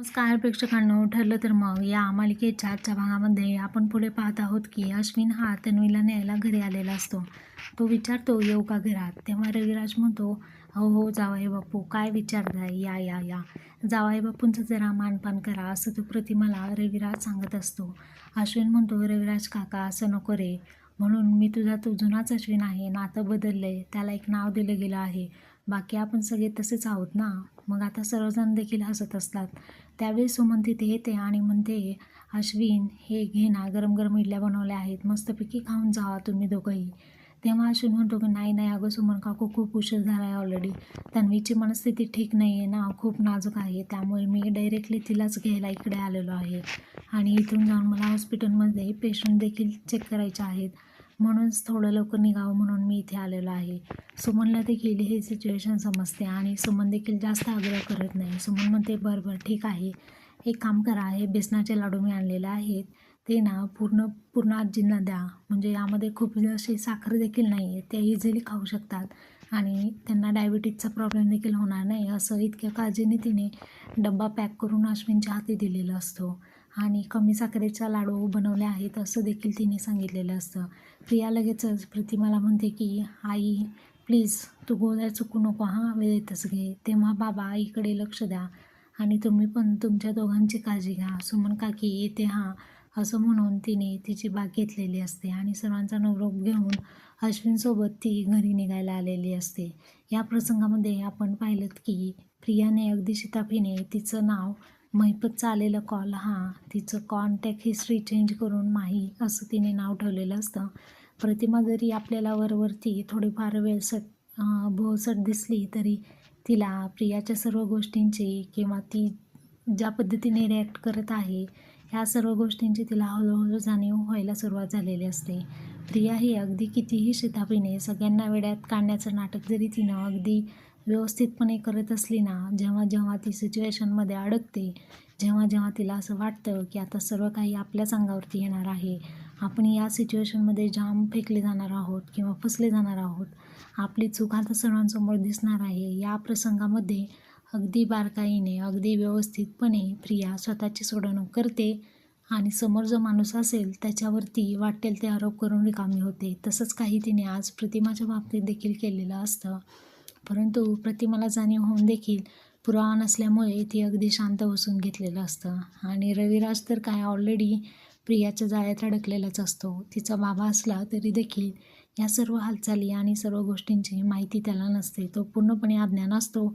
नमस्कार प्रेक्षकांनो. ठरलं तर मग या मालिकेच्या आजच्या भागामध्ये आपण पुढे पाहत आहोत की अश्विन हा तन्वीला न्यायला घरी आलेला असतो. तो विचारतो येऊ का घरात? तेव्हा रविराज म्हणतो हो हो जावाई बापू. काय विचारताय? या या या. जावाई बापूंचं जरा मानपान करा असं तो प्रतिमाला रविराज सांगत असतो. अश्विन म्हणतो रविराज काका असं नको रे. म्हणून मी तुझा तो जुनाच अश्विन आहे. नातं बदललं आहे त्याला एक नाव दिलं गेलं आहे. बाकी आपण सगळे तसेच आहोत ना? मग आता सर्वजण देखील हसत असतात. त्यावेळी सुमन तिथे येते आणि म्हणते अश्विन हे घे ना गरम गरम इडल्या बनवल्या आहेत. मस्तपैकी खाऊन जावा तुम्ही दोघंही. तेव्हा अश्विन म्हणतो की नाही नाही अगं सुमन काकू खूप उशीर झाला आहे ऑलरेडी तन्वीची मनस्थिती ठीक नाही आहे ना खूप नाजूक आहे. त्यामुळे मी डायरेक्टली तिलाच घ्यायला इकडे आलेलो आहे. आणि इथून जाऊन मला हॉस्पिटलमध्ये पेशंट देखील चेक करायचे आहेत. म्हणूनच थोडं लवकर निघावं म्हणून मी इथे आलेलो आहे. सुमनला देखील हे सिच्युएशन समजते आणि सुमन देखील जास्त आग्रह करत नाही. सुमन म्हणते बरं बरं ठीक आहे. एक काम करा. हे बेसनाचे लाडू मी आणलेले आहेत. ते ना पूर्ण पूर्ण आजींना द्या. म्हणजे यामध्ये खूप अशी साखर देखील नाही आहे ते इझिली खाऊ शकतात. आणि त्यांना डायबिटीजचा प्रॉब्लेम देखील होणार नाही. असं इतक्या काळजीने तिने डब्बा पॅक करून अश्विनच्या हाती दिलेला असतो. आणि कमी साखरेचा लाडू बनवले आहेत असं देखील तिने सांगितलेलं असतं. प्रिया लगेचच प्रतिमाला म्हणते की आई प्लीज तू गोळ्या चुकू नको हां वेळेतच घे. तेव्हा बाबा आईकडे लक्ष द्या आणि तुम्ही पण तुमच्या दोघांची काळजी घ्या. सुमन काकी येते हां असं म्हणून तिने तिची बाग घेतलेली असते आणि सर्वांचा नवरोप घेऊन अश्विनसोबत ती घरी निघायला आलेली असते. या प्रसंगामध्ये आपण पाहिलं की प्रियाने अगदी शिताफीने तिचं नाव महिपतचं आलेला कॉल हा तिचं कॉन्टॅक्ट हिस्ट्री चेंज करून माही असं तिने नाव ठेवलेलं असतं. प्रतिमा जरी आपल्याला वरवरती थोडीफार वेळसट भोसट दिसली तरी तिला प्रियाच्या सर्व गोष्टींची किंवा ती ज्या पद्धतीने रिॲक्ट करत आहे ह्या सर्व गोष्टींची तिला हळूहळू जाणीव व्हायला सुरुवात झालेली असते. प्रिया ही अगदी कितीही शिताफीने सगळ्यांना वेड्यात काढण्याचं नाटक जरी तिनं अगदी व्यवस्थितपणे करत असली ना जेव्हा जेव्हा ती सिच्युएशनमध्ये अडकते जेव्हा जेव्हा तिला असं वाटतं की आता सर्व काही आपल्याच अंगावरती येणार आहे आपण या सिच्युएशनमध्ये जाम फेकले जाणार आहोत किंवा फसले जाणार आहोत आपली चूक आता सर्वांसमोर दिसणार आहे या प्रसंगामध्ये अगदी बारकाईने अगदी व्यवस्थितपणे प्रिया स्वतःची सोडवणूक करते आणि समोर जो माणूस असेल त्याच्यावरती वाटेल ते आरोप करून रिकामी होते. तसंच काही तिने आज प्रतिमाच्या बाबतीत देखील केलेलं असतं. परंतु प्रतिमाला जाणीव होऊन देखील पुरावा नसल्यामुळे ती अगदी शांत बसून घेतलेलं असतं. आणि रविराज तर काय ऑलरेडी प्रियाच्या जाळ्यात अडकलेलाच असतो. तिचा बाबा असला तरी देखील या सर्व हालचाली आणि सर्व गोष्टींची माहिती त्याला नसते. तो पूर्णपणे अज्ञान असतो.